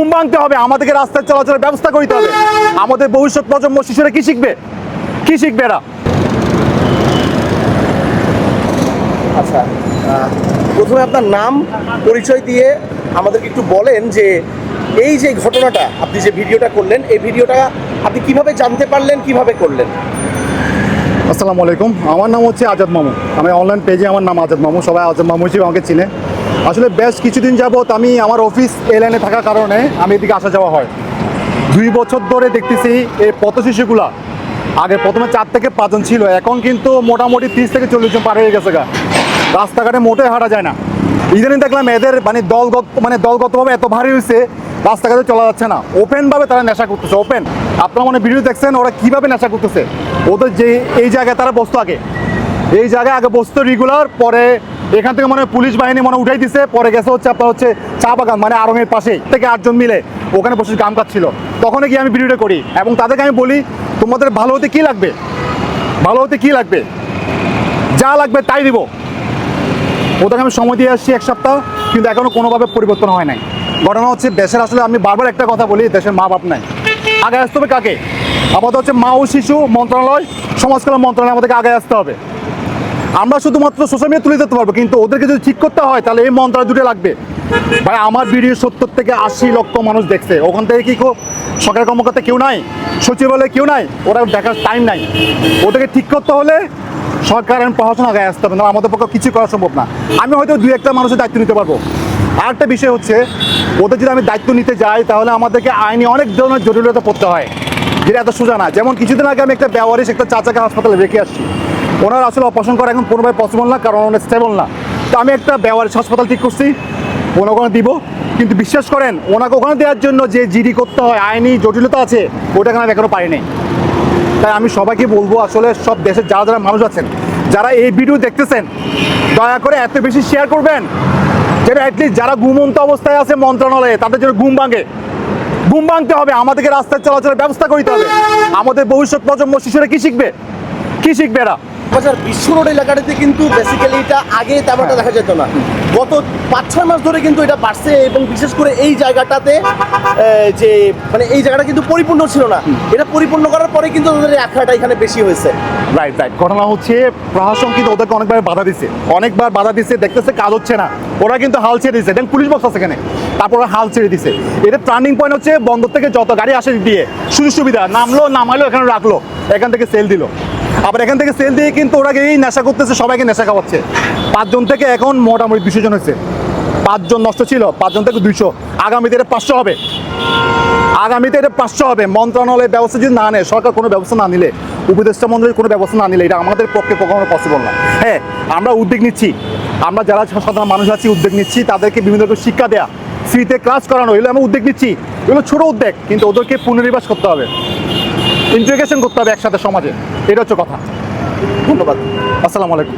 ঘুম ভাঙতে হবে আমাদেরকে রাস্তায় চলাচলের ব্যবস্থা করতে হবে। আমাদের ভবিষ্যৎ প্রজন্ম শিশুরা কি শিখবে? কি শিখবে এরা? আচ্ছা প্রথমে আপনার নাম পরিচয় দিয়ে আমাদেরকে একটু বলেন যে এই যে ঘটনাটা আপনি যে ভিডিওটা করলেন এই ভিডিওটা আপনি কীভাবে জানতে পারলেন কীভাবে করলেন? আসসালামু আলাইকুম। আমার নাম হচ্ছে আজাদ মামু। আমি অনলাইন পেজে আমার নাম আজাদ মামু। সবাই আজাদ মামু হিসেবে আমাকে চিনে। আসলে বেশ কিছুদিন যাবত আমি আমার অফিস এ লাইনে থাকার কারণে আমি এদিকে আসা যাওয়া হয়। দুই বছর ধরে দেখতেছি এই পথ শিশুগুলা আগে প্রথমে চার থেকে পাঁচজন ছিল, এখন কিন্তু মোটামুটি তিরিশ থেকে চল্লিশ জন পার হয়ে গেছে গা। রাস্তাঘাটে মোটে হাঁটা যায় না। ইদানিং দেখলাম এদের মানে দলগত মানে দলগতভাবে এত ভারী হয়েছে, রাস্তাঘাটে চলা যাচ্ছে না। ওপেনভাবে তারা নেশা করতেছে, ওপেন। আপনারা মনে ভিডিও দেখছেন, ওরা কীভাবে নেশা করতেছে? ওদের যে, এই জায়গায় তারা বসতো আগে। এই জায়গায় আগে বসতো রেগুলার পরে এখান থেকে মনে হয় পুলিশ বাহিনী মনে উঠাই দিছে। পরে গেছে হচ্ছে আপনার হচ্ছে চা বাগান মানে আরঙের পাশে থেকে আটজন মিলে ওখানে বসে গাম কাটছিল। তখন গিয়ে আমি ভিডিওটা করি এবং তাদেরকে আমি বলি, তোমাদের ভালো হতে কী লাগবে? ভালো হতে কী লাগবে? যা লাগবে তাই দিব। ওদেরকে আমি সময় দিয়ে আসছি এক সপ্তাহ, কিন্তু এখনও কোনোভাবে পরিবর্তন হয় নাই। ঘটনা হচ্ছে, দেশের আসলে আমি বারবার একটা কথা বলি, দেশের মা বাপ নাই। আগে আসতে হবে কাকে? আপাতত হচ্ছে মা ও শিশু মন্ত্রণালয় সমাজ কল্যাণ মন্ত্রণালয় আমাদেরকে আগে আসতে হবে। আমরা শুধুমাত্র সোশ্যাল মিডিয়া তুলে দিতে পারব, কিন্তু ওদেরকে যদি ঠিক করতে হয়, তাহলে এই মন্ত্রণালয় দুটো লাগবে। ভাই, আমার ভিডিও সত্তর থেকে আশি লক্ষ মানুষ দেখছে। ওখান থেকে কি সরকারি কর্মকর্তা কেউ নাই? সচিবালয়ে কেউ নাই? ওরা দেখার টাইম নাই। ওদেরকে ঠিক করতে হলে সরকার এবং প্রশাসন আগে আসতে হবে না আমাদের পক্ষে কিছু করা সম্ভব না। আমি হয়তো দুই একটা মানুষের দায়িত্ব নিতে পারব। আরেকটা বিষয় হচ্ছে, ওদের যদি আমি দায়িত্ব নিতে যাই, তাহলে আমাদেরকে আইনি অনেক ধরনের জটিলতা পড়তে হয়। যেটা এত সোজা না। যেমন কিছুদিন আগে আমি একটা ব্যবহারিক একটা চাচাকে হাসপাতালে রেখে আসছি। ওনার আসলে অপারেশন করা এখন কোনোভাবে পসিবল না, কারণ ওনার স্টেবল না। তো আমি একটা ব্যবহারিক হাসপাতাল ঠিক করছি, ওনাকে ওখানে দিব। কিন্তু বিশ্বাস করেন, ওনাকে ওখানে দেওয়ার জন্য যে জিডি করতে হয়, আইনি জটিলতা আছে ওটাকে আমি এখনও পারিনি তাই আমি সবাইকে বলব, আসলে সব দেশের যারা যারা মানুষ আছেন, যারা এই ভিডিও দেখতেছেন, দয়া করে এত বেশি শেয়ার করবেন যেটা অ্যাটলিস্ট যারা ঘুমন্ত অবস্থায় আছে মন্ত্রণালয়ে, তাদের জন্য ঘুম ভাঙে। ঘুম ভাঙতে হবে, আমাদেরকে রাস্তায় চলাচলের ব্যবস্থা করতে হবে। আমাদের ভবিষ্যৎ প্রজন্ম শিশুরা কী শিখবে? কী শিখবে এরা? বাজার বিশ্ব রোড এলাকাটাতে কিন্তু বেসিক্যালি এটা আগে তেমনটা দেখা যেত না। গত পাঁচ ছয় মাস ধরে কিন্তু এটা বাড়ছে এবং বিশেষ করে এই জায়গাটাতে যে মানে এই জায়গাটা কিন্তু পরিপূর্ণ ছিল না। এটা পরিপূর্ণ করার পরে কিন্তু তাদের আখড়াটা এখানে বেশি হয়েছে। রাইট রাইট ঘটনা হচ্ছে, প্রশাসন কিন্তু ওদেরকে অনেকবার বাধা দিচ্ছে অনেকবার বাধা দিচ্ছে দেখতেছে কাজ হচ্ছে না। ওরা কিন্তু হাল ছেড়ে দিচ্ছে দেন পুলিশ বক্স আছে এখানে। তারপর হাল ছেড়ে দিচ্ছে এটা টার্নিং পয়েন্ট হচ্ছে, বন্দর থেকে যত গাড়ি আসে দিয়ে সুযোগ সুবিধা নামলো নামাইলো এখানে রাখল। এখান থেকে সেল দিল। আবার এখান থেকে সেল দিয়ে কিন্তু ওরা এই নেশা করতেছে, সবাইকে নেশা খাওয়াচ্ছে। পাঁচজন থেকে এখন মোটামুটি দুশো জন হয়েছে। পাঁচজন নষ্ট ছিল, পাঁচজন থেকে দুইশো। আগামীতে এটা পাঁচশো হবে। আগামীতে এটা পাঁচশো হবে। মন্ত্রণালয়ের ব্যবস্থা যদি না নেয়, সরকার কোনো ব্যবস্থা না নিলে, উপদেষ্টা মন্ত্রীর কোনো ব্যবস্থা না নিলে, এটা আমাদের পক্ষে কখনো পসিবল না। হ্যাঁ আমরা উদ্যোগ নিচ্ছি। আমরা যারা সাধারণ মানুষ আছি, উদ্যোগ নিচ্ছি। তাদেরকে বিভিন্ন রকম শিক্ষা দেওয়া ফ্রিতে ক্লাস করানো, এগুলো আমরা উদ্যোগ নিচ্ছি। এগুলো ছোটো উদ্যোগ, কিন্তু ওদেরকে পুনর্নিবাস করতে হবে। ইন্টিগ্রেশন করতে হবে একসাথে সমাজে। এটা হচ্ছে কথা। ধন্যবাদ। আসসালামু আলাইকুম।